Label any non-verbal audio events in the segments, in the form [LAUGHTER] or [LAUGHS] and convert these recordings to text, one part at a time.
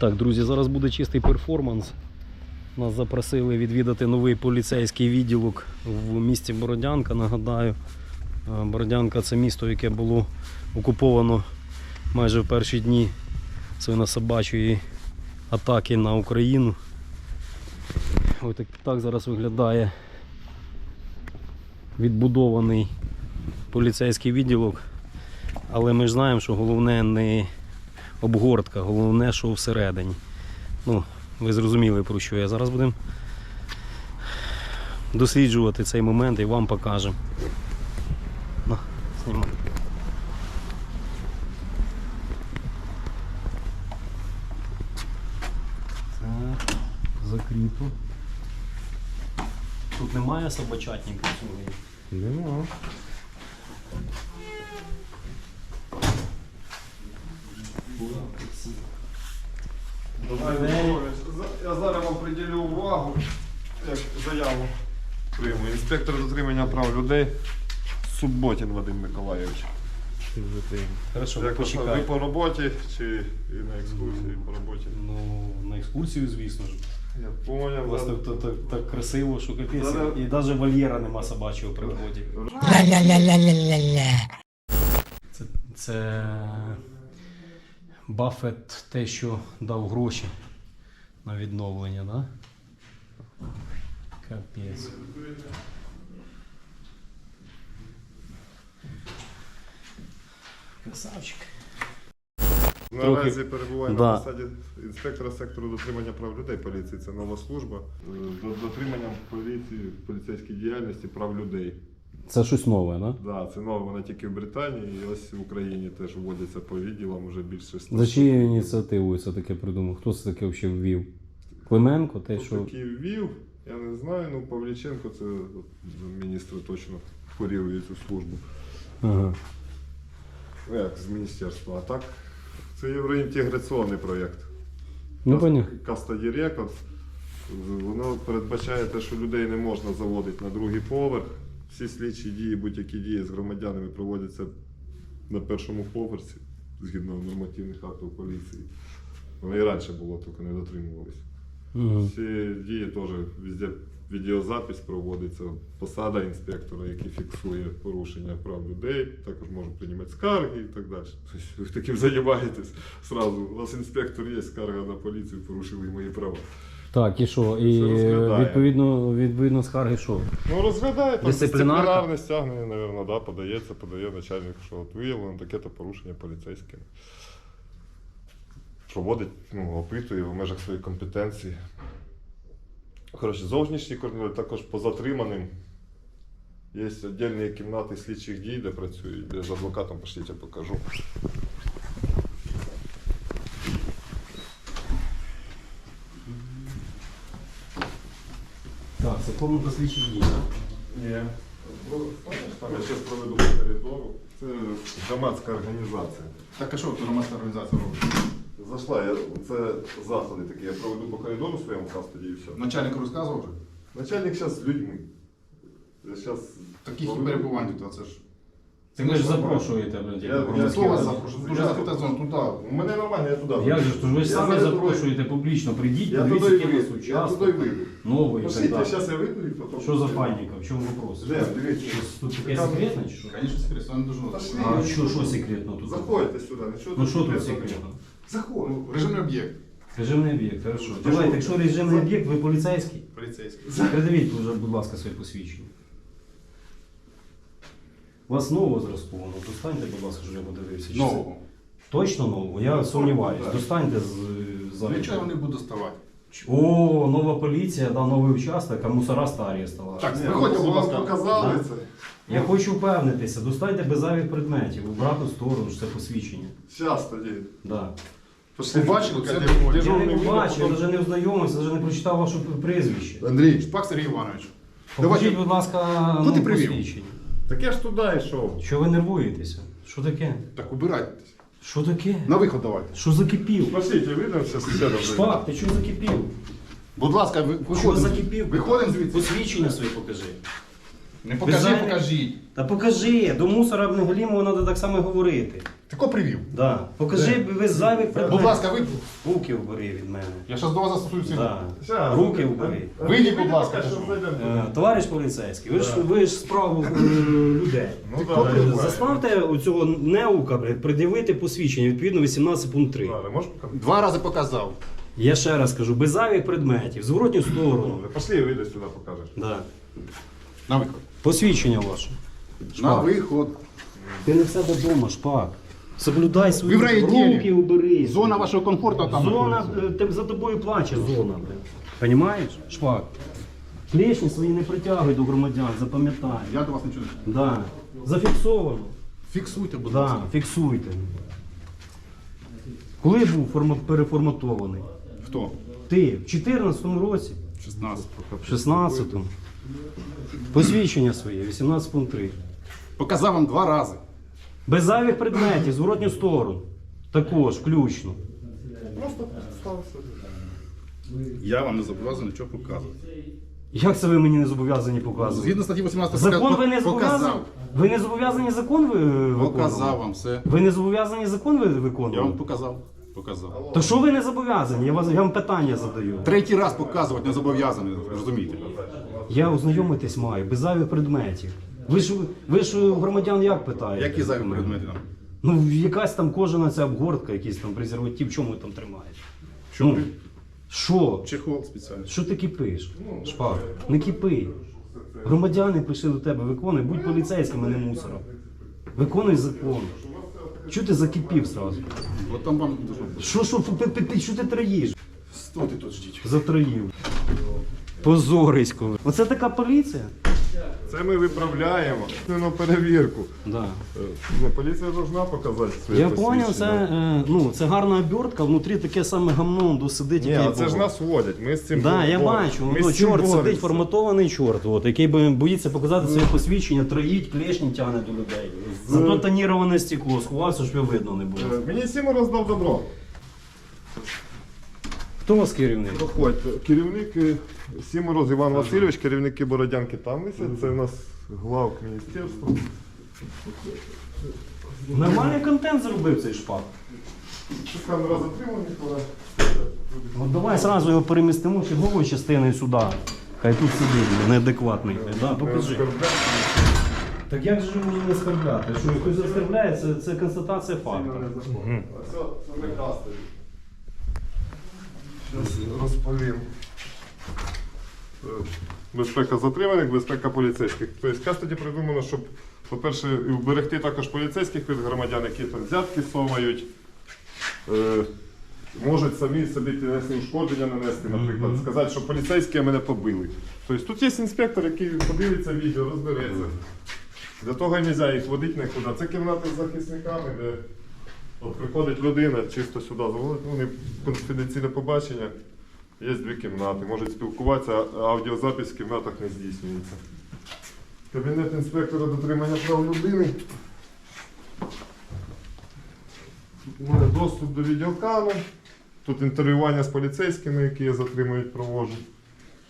Так, друзі, зараз буде чистий перформанс. Нас запросили відвідати новий поліцейський відділок в місті Бородянка. Нагадаю, Е, Бородянка це місто, яке було окуповано майже в перші дні свинособачої атаки на Україну. Ось так, так зараз виглядає відбудований поліцейський відділок. Але ми ж знаємо, що головне не обгортка, головне, що всередині. Ну, ви зрозуміли, про що я. Зараз будемо досліджувати цей момент і вам покажемо. На, знімай. Так, закрито. Тут немає собачатника цього. Нема. Я зараз вам приділю увагу, як заяву прийму. Інспектор дотримання прав людей Суботін Вадим Миколайович. Хорошо, Як ви, ви почекай. по роботі чи і на екскурсії по роботі? Ну, на екскурсію, звісно ж. Я поняв. У вас ладно. так, так, так красиво, що капець. Да-да. І навіть вольєра нема собачого при вході. Це, це Баффет те, що дав гроші на відновлення, да? Капець. Красавчик. Наразі перебуває Да. на посаді інспектора сектору дотримання прав людей поліції. Це нова служба. До дотриманням поліції, поліцейській діяльності прав людей. Це щось нове, да? Да, це нова, вона тільки в Британії, і ось в Україні теж вводяться по відділам вже більше ста. За чиєю ініціативою це таке придумав? Хто це таке взагалі ввів? Клименко, те, Хто що. такий ввів, я не знаю, ну Павліченко це міністр точно курірує цю службу. Ага. Ну, як з міністерства. А так, це євроінтеграційний проєкт. Ну. Каста Дірек, воно передбачає те, що людей не можна заводити на другий поверх. Всі слідчі дії, будь-які дії з громадянами проводяться на першому поверсі, згідно нормативних актів поліції. Воно і раніше було, тільки не дотримувалися. Угу. Всі дії теж везде відеозапис проводиться, посада інспектора, який фіксує порушення прав людей, також може приймати скарги і так далі. Тобто ви таким займаєтесь сразу. У вас інспектор є, скарга на поліцію, порушили мої права. Так, і що? І розглядає. відповідно, відповідно скарги що? Ну розглядає там Дисциплінарка? дисциплінарне стягнення, мабуть, да, подається, подає начальник, що от виявлено таке-то порушення поліцейським. Проводить, ну, опитує в межах своєї компетенції. Коротше, зовнішній координатор також по затриманим. Є віддільні кімнати слідчих дій, де працюють, де з адвокатом пошліть, я покажу. Це слідчих дій. Ні. Там я зараз проведу по коридору. Це громадська організація. Так а що тут громадська організація робить? Зайшла, я, це заходи такі. Я проведу по коридору своєму кастоді і все. Начальник розказував вже? Начальник зараз з людьми. Зараз Таких і перебувань тут, а це ж. Це ви ж запрошуєте, блядь, Я- як громадські організації. запрошую. Дуже закрита зона, туди. У мене нормально, я туди. Як же ж, то ж ви ж Я самі зараз запрошуєте публічно, прийдіть, Я подивіться, туди який у вас вийду. Я туди вийду. новий і так Пошліть, далі. зараз я вийду і потім. Що за паніка? В чому вопрос? Де, дивіться. Щось Тут таке Там- секретне чи що? Звісно, секрет, не дуже Пошли. А що, що секретно тут? Заходьте сюди, нічого Ну що тут секретного. секретно? Заходь. Ну, Режимний об'єкт. Режимний об'єкт, хорошо. Дежурний. Давайте, якщо режимний об'єкт, ви поліцейський, Поліцейський. передавіть, вже, будь ласка, своє посвідчення. У вас нового зразкового, ну достаньте, будь ласка, щоб я подивився. чи це- Нового. Точно нового? Я Ну, сумніваюсь. так. Достаньте з зали. Нічого я не буду ставати. О, нова поліція, да, новий участок, а мусора старі стала. Так, Ні, Виходьте, ну, будь вам ласка. показали Да. це. Я хочу впевнитися, достаньте без зайвих предметів, в обратну сторону, що це посвідчення. Зараз тоді. Да. Пошли. Побачили, це доволі. Я дежурний не побачив, я потім- навіть не ознайомився, навіть не прочитав ваше прізвище. Андрій, Шпак Сергій Іванович. Покажіть, будь ласка, Ну, ти привів. посвідчення. Так я ж туди йшов. Що ви нервуєтеся? Що таке? Так, убирайтесь. Що таке? На виход давайте. Що закипів? Спасіть, видався зараз. Шпак, ти чого закипів? Будь ласка, ви- Що виходимо. закипів? Виходимо звідси. Посвідчення своє покажи. Не покажи, Дизайн- покажіть. Та покажи, до мусора Галімова треба так само говорити. Тако привів. Да. Покажи без зайвих Будь предметів. ласка, ви. Руки убери від мене. Я зараз до вас застосуюся. Да. Щас. Руки убери. Вийдіть, будь ласка, кажу. Е, Товариш поліцейський, ви ж ви ж справу е, людей. Ну, да, я знаю. Заставте у цього неука блядь, пред'явити посвідчення відповідно 18 пункт 3. Ладно, можеш показати? Два рази показав. Я ще раз кажу, без зайвих предметів, зворотню сторону. Пошли, вийди сюди, покажеш. Да. На виход. Посвідчення ваше. На виход. Ти не все додому, шпак. Соблюдай свої Ви в руки убери. Зона вашого комфорту там. Зона, знаходиться. е, за тобою плаче зона. Понімаєш? Шпак. Клешні свої не притягуй до громадян, запам'ятай. Я до вас нічого не Да. Зафіксовано. Фіксуйте, будь Да, ласка. фіксуйте. Коли був формат, переформатований? Хто? Ти в 14 році, 16. в 16-му. Посвідчення своє, 18 пункт 3. Показав вам два рази. Без зайвих предметів, зворотню сторону. Також, включно. Просто. Я вам не зобов'язаний нічого показувати. Як це ви мені не зобов'язані показувати? Згідно статті 18 Закон ви не зобов'язані? показав. Ви не зобов'язані закон ви е, Показав вам все. Ви не зобов'язані закон ви Я вам виконувати? показав. Показав. То що ви не зобов'язані? Я, вас, я вам питання задаю. Третій раз показувати не зобов'язаний, розумієте? Я ознайомитись маю, без зайвих предметів. Ви ж, ви ж у громадян як питаєте? Які зайві предмети там? Ну, якась там кожана ця обгортка, якийсь там презерватив, чому ви там тримаєте? Що Ну, що? Чехол спеціальний. Що ти кипиш? Шпак, не кипи. Громадяни прийшли до тебе, виконуй, будь поліцейським, а не мусором. Виконуй закон. Чого ти закипів зразу? От там вам дуже. Що, що, ти, ти, ти, що ти троїш? Стойте тут ждіть. Затроїв. Позорисько. Оце така поліція? Це ми виправляємо на перевірку. Да. Е, ну, Поліція повинна показати своє Я зрозумів, це, е, ну, це гарна обертка, внутрі таке саме гамно досидить, Ні, який а це ж було. нас водять. Ми з цим Да, я боремося. бачу, Ми ну, з цим чорт сидить, боремося. форматований чорт, от, який би боїться показати своє посвідчення, троїть, клешні тягне до людей. Зато тоніроване стекло, сховався, щоб його видно не було. Е, Мені Сімо роздав добро. Хто у вас керівник? Проходьте. Керівник е, Сімороз Іван Васильович, керівники Бородянки там висять. Це в нас главк міністерства. Нормальний контент зробив цей шпак. Камера затримані, коли От давай зразу його перемістимо черговою частиною сюди. Хай тут сидить, неадекватний. Да, покажи. Так як же можна не скарбляти? Що хтось заскарбляє, це, це констатація факту. Все, це тобі. Зараз розповім. Е, Безпека затриманих, безпека поліцейських. Тобто каз придумано, щоб, по-перше, і вберегти також поліцейських від громадян, які там взятки совають. Е, Можуть самі собі тілесні ушкодження нанести, наприклад, сказати, що поліцейські мене побили. Тобто тут є інспектор, який подивиться відео, розбереться. Для того і не можна їх водити нікуди. Це кімнати з захисниками, де от приходить людина, чисто сюди заводить, ну, конфіденційне побачення. Є дві кімнати, можуть спілкуватися, а аудіозапис в кімнатах не здійснюється. Кабінет інспектора дотримання прав людини. У доступ до відеокамер. Тут інтерв'ювання з поліцейськими, які я затримують, проводжу.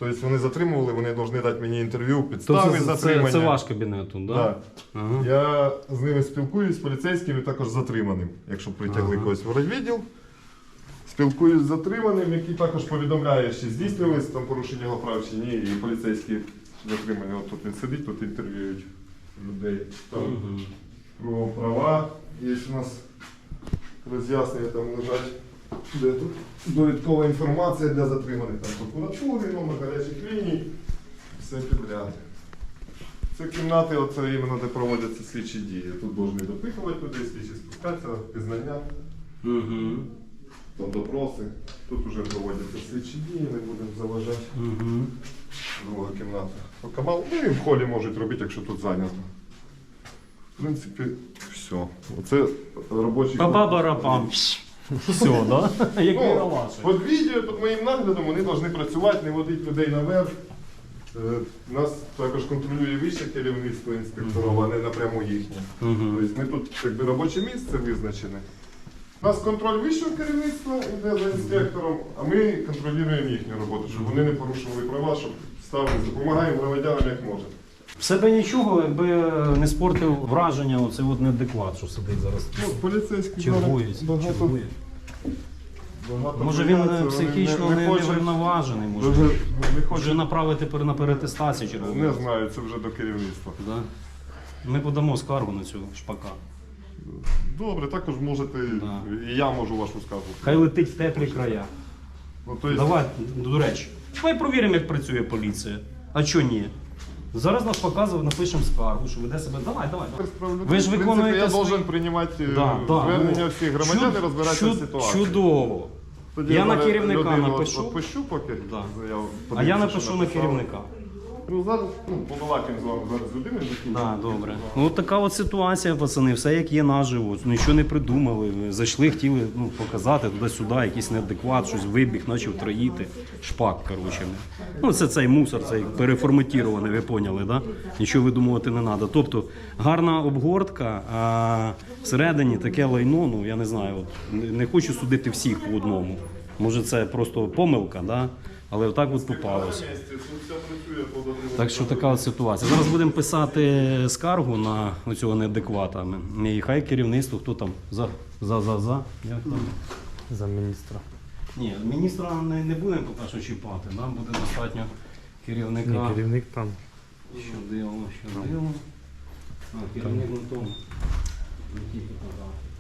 Тобто вони затримували, вони повинні дати мені інтерв'ю, підстави це, це, затримання. це ваш кабінет тут, Да. так? Да? Ага. Я з ними спілкуюсь, з поліцейськими, також з затриманим, якщо притягли Ага. когось в райвідділ. Спілкуюсь з затриманим, який також повідомляє, чи здійснювалися там порушення його прав чи ні, і поліцейські затримані. От тут він сидить, тут інтерв'юють людей. Там Мгм. про права є у нас роз'яснення, там лежать. Довідкова інформація для затриманих, там прокуратури, номер гарячих ліній, все підряд. Це кімнати, оце іменно де проводяться слідчі дії. Тут повинні допитувати людей, слідчі спускатися, пізнання, Мгм. там допроси. Тут вже проводяться слідчі дії, не будемо заважати. Мгм. Друга кімната. Покамал, ну і в холі можуть робити, якщо тут зайнято. В принципі, все. Оце робочий Па-ба-барапам. Все, да? Як Ну, на. Під відео, під моїм наглядом, вони повинні працювати, не водити людей наверх. Е, Нас також контролює вище керівництво інспекторів, а не напряму їхнє. Мгм. Тобто ми тут якби робоче місце визначене. У нас контроль вищого керівництва йде за інспектором, а ми контролюємо їхню роботу, щоб вони не порушували права, щоб ставили, допомагаємо громадянам як можемо. В себе нічого, якби не спортив враження, оце от неадекват, що сидить зараз. Ну, поліцейський Чергує, багато, чергує. багато Може він бояться, е, вони психічно не, не, хочуть- врівноважений, може. Дуже- не Може хочуть, направити пер- на перетестацію чергову. не знаю, це вже до керівництва. Да? Ми подамо скаргу на цього шпака. Добре, також можете, Да. і я можу вашу скаргу. Хай летить в теплі края. Ну, то есть, Давай, до речі, давай провіримо, як працює поліція. А чого ні? Зараз нас показує, напишемо скаргу, що веде себе. Давай, давай. давай. справ Ви ж виконуєте Я свої- должен приймати е, Да, да, звернення ну, всіх громадян і чуд- розбиратися в ситуації. Чудово. Тоді Я на зараз керівника людину напишу. Відпущу поки Да. заяву. А я що напишу на написали. керівника. Ну зараз ну, побалакаємо з вами зараз з людиною. закінчимо. Добре. Ну от така от ситуація, пацани, все як є наживо, нічого не придумали. Зайшли, хотіли ну, показати туди-сюди, якийсь неадекват, щось вибіг, почав троїти. Шпак, коротше. Ну, це цей мусор, цей переформатірований, ви поняли, да? Нічого видумувати не треба. Тобто гарна обгортка, а всередині таке лайно, ну я не знаю, от, не хочу судити всіх по одному. Може, це просто помилка, да? Але отак от попалося. Так що така от ситуація. Зараз будемо писати скаргу на цього неадеквата. І хай керівництво, хто там за, за, за, за. Як там? За міністра. Ні, міністра не, не будемо поки що чіпати. Нам буде достатньо керівника. Ні, керівник там. Що діло, що діло. А, керівник на тому. Які фотографії.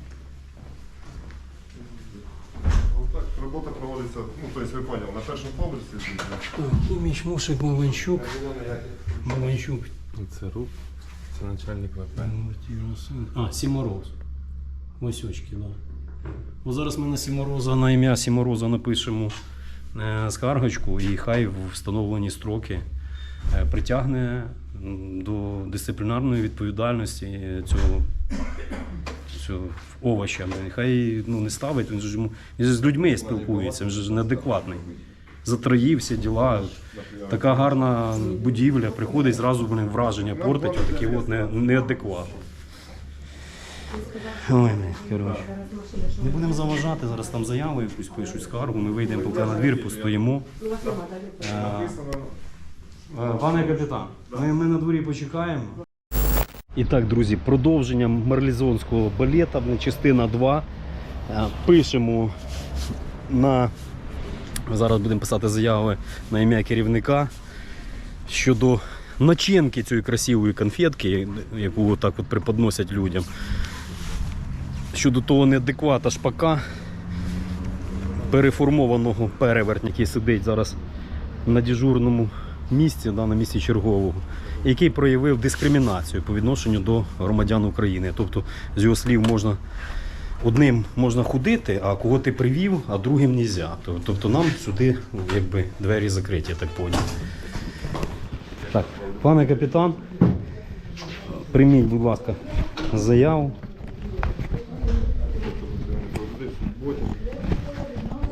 Ну, так, робота проводиться, ну, тобто ви поняли, на першому поверсі. Хіміч, Мушик, Маланчук. Маланчук. Це РУП, це начальник ВП. А, Сімороз. Ось да. От зараз ми на Сімороза на ім'я Сімороза напишемо е, скаргочку і хай в встановлені строки е, притягне до дисциплінарної відповідальності цього, цього овоча. Нехай ну, не ставить, він ж він же з людьми спілкується, він ж неадекватний. Затроївся діла. Така гарна будівля, приходить зразу блин, враження портить, отакий от не, неадекват. Ой, не, коротше. Не будемо заважати, зараз там заяву якусь пишуть скаргу, ми вийдемо поки на двір, постоїмо. Е, е, Пане капітан, ми, ми на дворі почекаємо. І так, друзі, продовження марлізонського балета, частина 2. Е, Пишемо на. Зараз будемо писати заяви на ім'я керівника щодо начинки цієї красивої конфетки, яку отак от преподносять людям. Щодо того неадеквата шпака, переформованого перевертня, який сидить зараз на дежурному місці, да, на місці чергового, який проявив дискримінацію по відношенню до громадян України. Тобто, з його слів, можна одним можна ходити, а кого ти привів, а другим не можна. Тобто нам сюди якби, двері закриті, я так поняв. Так, пане капітан, прийміть, будь ласка, заяву.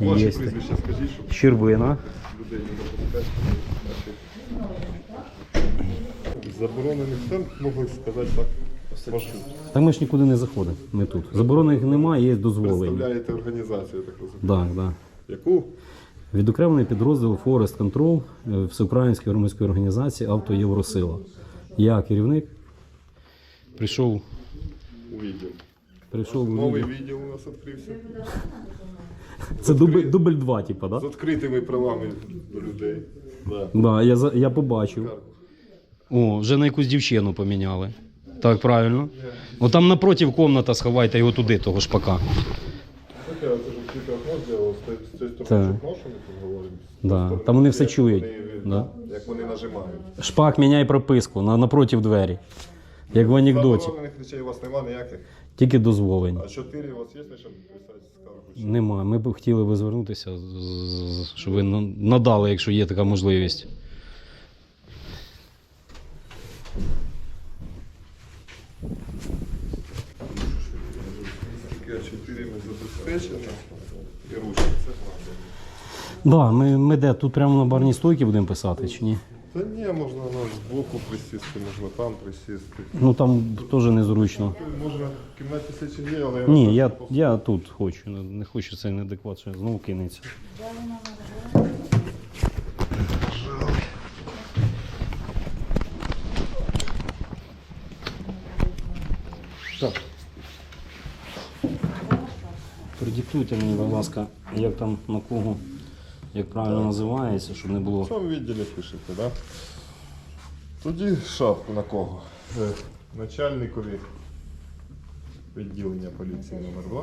Ваше прізвище скажіть, щоб Щербина. людей не допускати. Заборонених тем, можу сказати так. Ваш Так ми ж нікуди не заходимо. Ми тут. Заборонених немає, є дозволені. представляєте організацію, я так розумію. Так, так. Яку? Відокремлений підрозділ Forest Control е, Всеукраїнської громадської організації Авто Євросила. Я керівник. Прийшов, У відділ. прийшов у Новий відділ. відділ у нас відкрився. Це дубль, дубль 2, типу, З так? Да? відкритими правами до людей. Да. Да, я, за- я побачив. О, вже на якусь дівчину поміняли. Так, правильно. О, там напротив комната сховайте його туди, того шпака. Таке, це ж відкрите окно зробило, з цієї- з цієї Так. сторони поговоримо. Да. Там вони все Як чують. вони, Да. Як вони нажимають. Шпак міняй прописку на, напротив двері. Як в анекдоті. Заборонених речей у вас немає ніяких. Тільки дозволені. А чотири у вас є, щоб писати скаргу? Нема. Ми б хотіли би звернутися, щоб ви надали, якщо є така можливість. Таке чотири ми забезпечені. І ручки, це. Да, ми, ми де? Тут прямо на барній стойці будемо писати чи ні? Та ні, можна ну, збоку присісти, можна там присісти. Ну там теж незручно. Можна в кімнаті слідчі є, але я Ні, я, я тут хочу, не- хочу це неадекват, що знову кинеться. Так. Продиктуйте мені, будь ласка, як там на кого як правильно називається, щоб не В було. цьому відділі пишете, да? Тоді шапку на кого? Е, Начальникові відділення поліції номер 2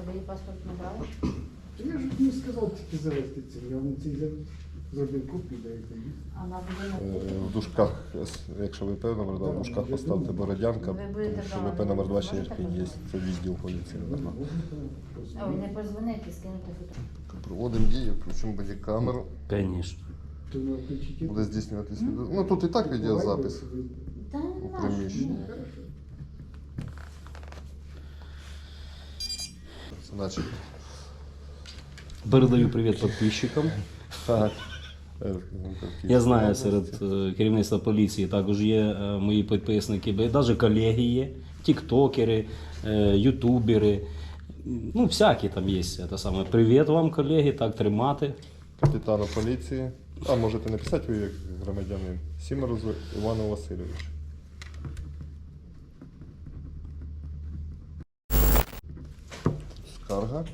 А ви її паспорт не брали? Я ж не сказав тільки завести це. Я вам цей зробив копію, даєте. А на будинок? Е, В дужках, якщо ВП номер 2, в дужках поставте Бородянка, Ви будете тому що ВП номер 2 ще можете є, це відділ поліції 2. А не позвонити, скинути фото. Проводимо дії, включимо бодікамеру. То включите. Буде здійснюватися. відео- Ну тут і так відеозапис Та у наш. приміщенні. Значить, Передаю привіт підписчикам. Е, Я знаю, серед е, керівництва поліції також є е, мої підписники, навіть колеги є, тіктокери, е, ютубери. Ну, всякі там є. Це саме. Привіт вам, колеги, так тримати. Капітану поліції. А можете написати ви як громадянин. Сімерозу Івану Васильовичу. Скарга.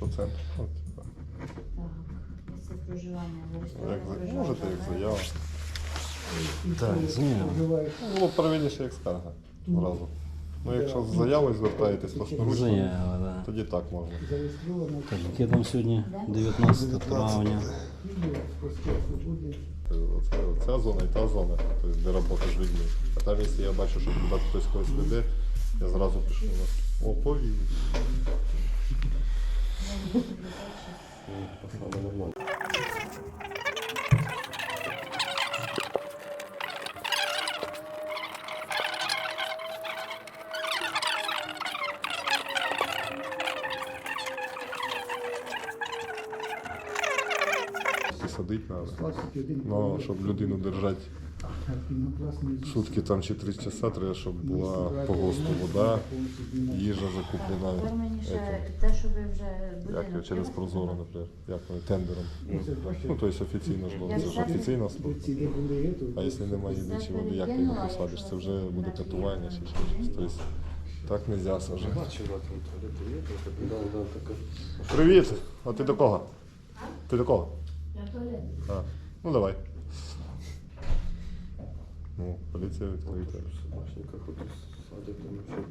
От, так. Проживання. Як, можете як заява. Так. Проживає. Ну, Було б правильніше як скарга одразу. Ну, якщо з заявою звертаєтесь власноручно, Заява, да. тоді так можна. Так, яке там сьогодні 19 травня. Оце, оця зона і та зона, тобто, де робота з людьми. А там, якщо я бачу, що туди хтось когось веде, я зразу пишу на вас. Садить треба. 21 Ну, щоб людину держати сутки там чи три часа, треба, щоб була по ГОСТу вода, їжа закуплена. тепер мені ще те, що ви вже Як його через? Прозоро, наприклад, як вони, тендером. Ну, Ну, тобто офіційно ж було. Це ж офіційна служба. А якщо немає їди чи води, як ти його посадиш? Це вже буде катування чи щось. Тобто так не можна сажати. Привіт! А ти до кого? Ти до кого? Я туалет. А, ну давай. Ну, поліція відкрита. Собачника садят, там вообще,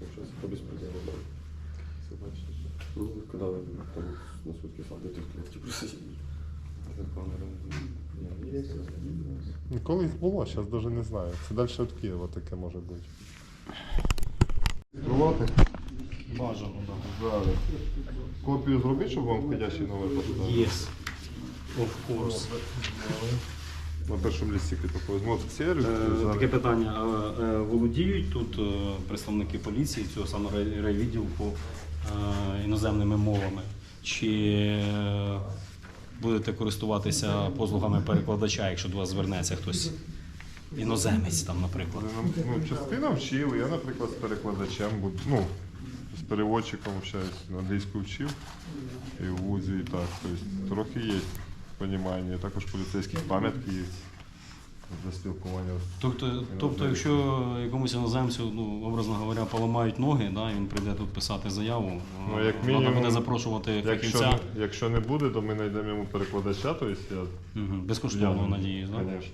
так сейчас по беспределу, да. Собачники. Ну, когда вы там на сутки садите в клетке просто Так, наверное. Ну, Колись було, зараз навіть не знаю. Це далі від Києва таке може бути. Скривати? Бажано, так. Зараз. Копію зробіть, щоб вам входящий номер поставили? Yes. Of course. На першому такого. От сервіс. Е, Таке питання. Е, Володіють тут е, представники поліції цього саме рай- райвідділку іноземними мовами? Чи будете користуватися послугами перекладача, якщо до вас звернеться хтось іноземець там, наприклад? Ну, частина вчив, я, наприклад, з перекладачем, ну, з переводчиком общаюсь, англійську вчив і в вузі, і так. Тобто трохи є розуміння, також поліцейських пам'ятки є для спілкування. Тобто, тобто, якщо якомусь іноземцю, ну, образно говоря, поламають ноги, да, і він прийде тут писати заяву, Ну, як треба мінімум, буде запрошувати Якщо, фахівця не- якщо не буде, то ми знайдемо йому перекладача, тобто я Мгм, безкоштовно, надіюсь. Да? Конечно.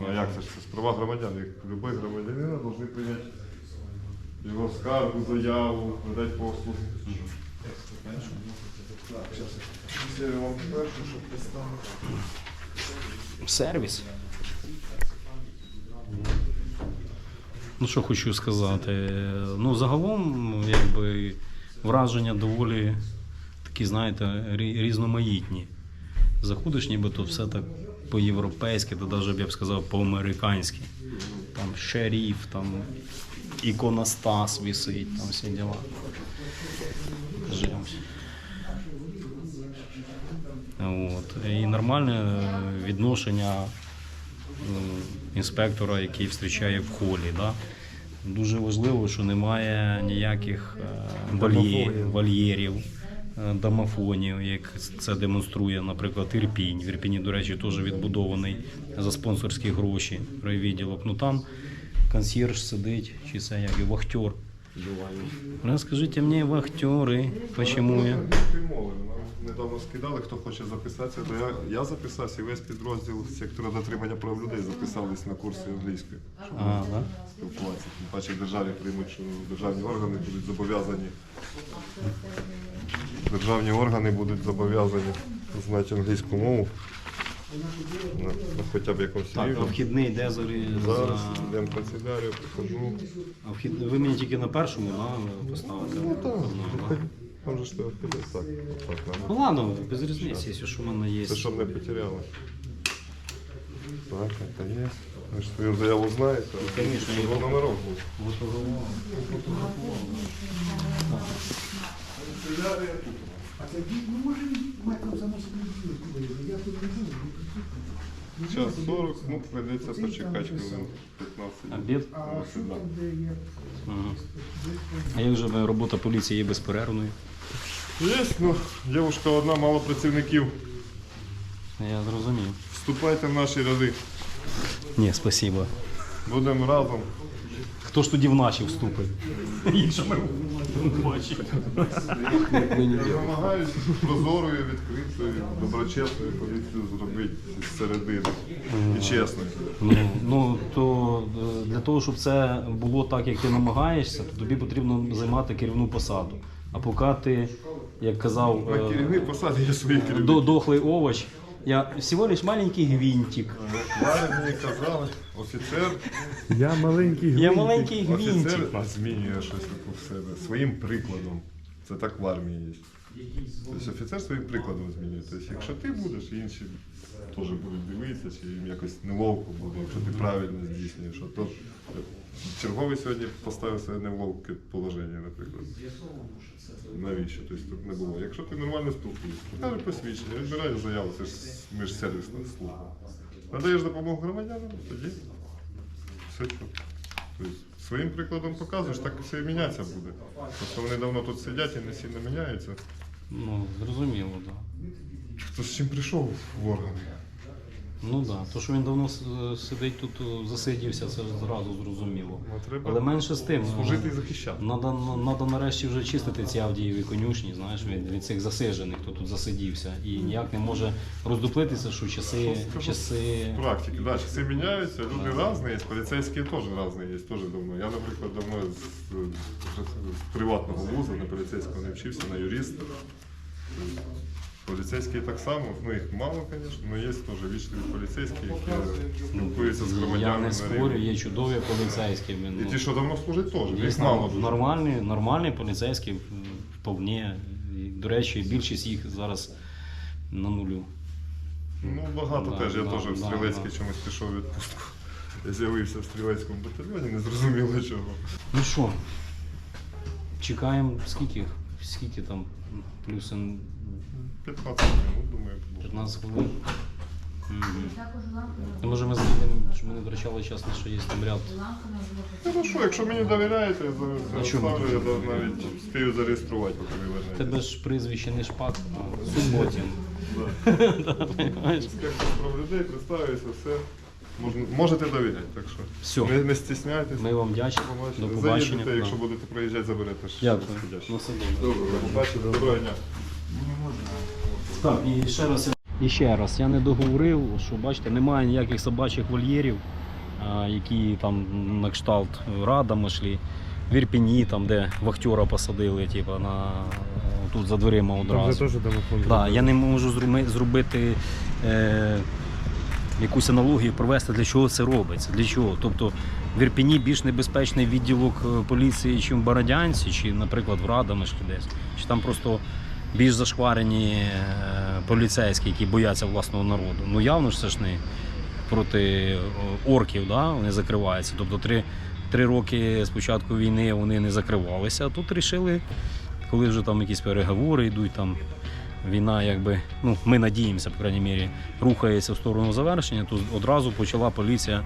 Ну а як це ж це ж права громадян? Як любой громадянин повинен прийняти його скаргу, заяву, видати послуги. Сервіс. Ну, що хочу сказати. Ну, загалом, якби враження доволі такі, знаєте, різноманітні. Заходиш, нібито все так по-європейськи, то навіть я б сказав по-американськи. Там шеріф, там іконостас висить, там всі діла. От. І нормальне відношення е, інспектора, який зустрічає в холі. Да? Дуже важливо, що немає ніяких е, вольєрів, е, домофонів, як це демонструє, наприклад, Ірпінь. В Ірпіні, до речі, теж відбудований за спонсорські гроші райвідділок. Ну там консьєрж сидить, чи це як і вахтер. Розкажіть мені, вахтери, почему я. Нам недавно скидали, хто хоче записатися, то я, я записався, і весь підрозділ сектора дотримання прав людей записались на курси англійської. щоб А, да? спілкуватися. Тим паче в державі приймуть, що державні органи будуть зобов'язані. Державні органи будуть зобов'язані знати англійську мову. На, на хоча б якомусь Так, а рівні. вхідний де зорі Зараз за. йдемо в канцелярію, покажу. А вхід... Ви мені тільки на першому, да, поставите? Ну так, да? там же ж ти. Так, так, Ну ладно. без різниці, якщо що в мене є. Це щоб не потеряли. Так, це є. Ви ж свою заяву знаєте, а Конечно, щоб я- номерок був. А це дій, ну може мати там само собі дію, я тут не буду. ну, Час 40, ну прийдеться почекати хвилин 15. Обід? А що там, де є? Ага. А як же робота поліції є безперервною? Є, ну, дівчинка одна, мало працівників. Я зрозумів. Вступайте в наші ряди. Ні, спасибо. Будемо разом. Хто ж тоді в наші вступить? Ми. Я вимагаю прозорою, відкритою, доброчесною поліцію зробити з середини. І чесно. Ну, ну то е, для того, щоб це було так, як ти намагаєшся, то тобі потрібно займати керівну посаду. А поки ти, як казав, На е, керівній посаді є свої керівники. дохлий овоч, я всього лиш маленький гвинтик. Варя мені казали, офіцер, Я маленький Я маленький офіцер гвинтик. змінює щось в себе своїм прикладом. Це так в армії є. Тобто офіцер своїм прикладом змінює. Тобто, якщо ти будеш, інші теж будуть дивитися, чи їм якось неловко буде, якщо ти правильно здійснюєш. То черговий сьогодні поставив себе неловке положення, наприклад. Навіщо? Тобто тут не було. Якщо ти нормально спілкуєшся, покажи посвідчення, відбирай заяву, це ж ми ж сервісна служба. Надаєш допомогу громадянам, тоді все чітко. Тобто своїм прикладом показуєш, так все і мінятися буде. Просто вони давно тут сидять і не сильно міняються. Ну, зрозуміло, так. Да. Хто з чим прийшов в органи? Ну так, да. то, що він давно сидить тут, засидівся, це зразу зрозуміло. Ну, треба Але менше з тим. служити і захищати. Надо, надо нарешті вже чистити ці авдієві конюшні, знаєш, від, від цих засижених, хто тут засидівся. І ніяк не може роздуплитися, що часи, Що часи. Практики, да, часи міняються, люди різні є, поліцейські теж різні є, теж давно. Я, наприклад, давно з, з, з приватного вузу на поліцейського не вчився, на юриста. Поліцейські так само, ну їх мало, звісно, але є теж вічливі поліцейські, які спілкуються з Я громадянами. не спорю, є чудові поліцейські. І Ну, ті, що давно служать, теж, є їх мало дуже. нормальні, нормальні поліцейські, м, вповне. І, До речі, більшість їх зараз на нулю. Ну, багато Да, теж. Я да, теж в да, стрілецький да. чомусь пішов у відпустку. Я з'явився в стрілецькому батальйоні, не зрозуміло чого. Ну що, чекаємо скільки? Скільки там плюс 15 минут, думаю, буде. 15 хвилин. Ну, може ми зайдемо, щоб ми не втрачали час, на що є там ряд. Ну, ну що, якщо мені довіряєте, я А зараз чому? ставлю, я да- навіть спію зареєструвати, поки ви вернетесь. Тебе ж прізвище не шпак, а Суботін. [LAUGHS] Да, понимаєш? Інспектор прав людей, представився, все. Можна, можете довіряти, так що Все. не, не стісняйтесь. Ми вам вдячні. До побачення. Заїдете, якщо Да. будете проїжджати, заберете. ж Дякую. Добре. Добре, побачення, доброго дня. Так, і ще раз. я- І ще раз, я не договорив, що бачите, немає ніяких собачих вольєрів, які там на кшталт Радама йшли. В Ірпіні, там, де вахтера посадили, типу, на, тут за дверима одразу. вже теж домофон. Да, я не можу зробити е, якусь аналогію провести, для чого це робиться. Для чого? Тобто в Ірпіні більш небезпечний відділок е, поліції, ніж в Бородянці, чи, наприклад, в Радомишлі десь. Чи там просто більш зашкварені е, поліцейські, які бояться власного народу. Ну явно ж це ж не проти е, орків, да? вони закриваються. Тобто три, три роки з початку війни вони не закривалися, а тут вирішили коли вже там якісь переговори йдуть, там війна, якби, ну, ми надіємося, по крайній мірі, рухається в сторону завершення, то одразу почала поліція е,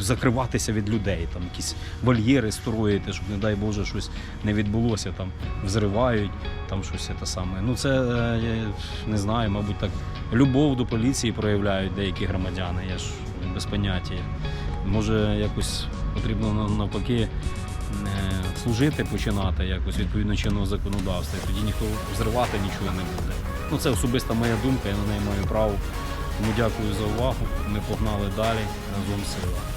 закриватися від людей, там якісь вольєри строїти, щоб, не дай Боже, щось не відбулося, там взривають, там щось те саме. Ну це е, я не знаю, мабуть, так любов до поліції проявляють деякі громадяни, я ж без поняття. Може, якось потрібно навпаки е, служити, починати якось відповідно чинного законодавства. І тоді ніхто взривати нічого не буде. Ну це особиста моя думка, я на неї маю право. Тому дякую за увагу. Ми погнали далі разом сила.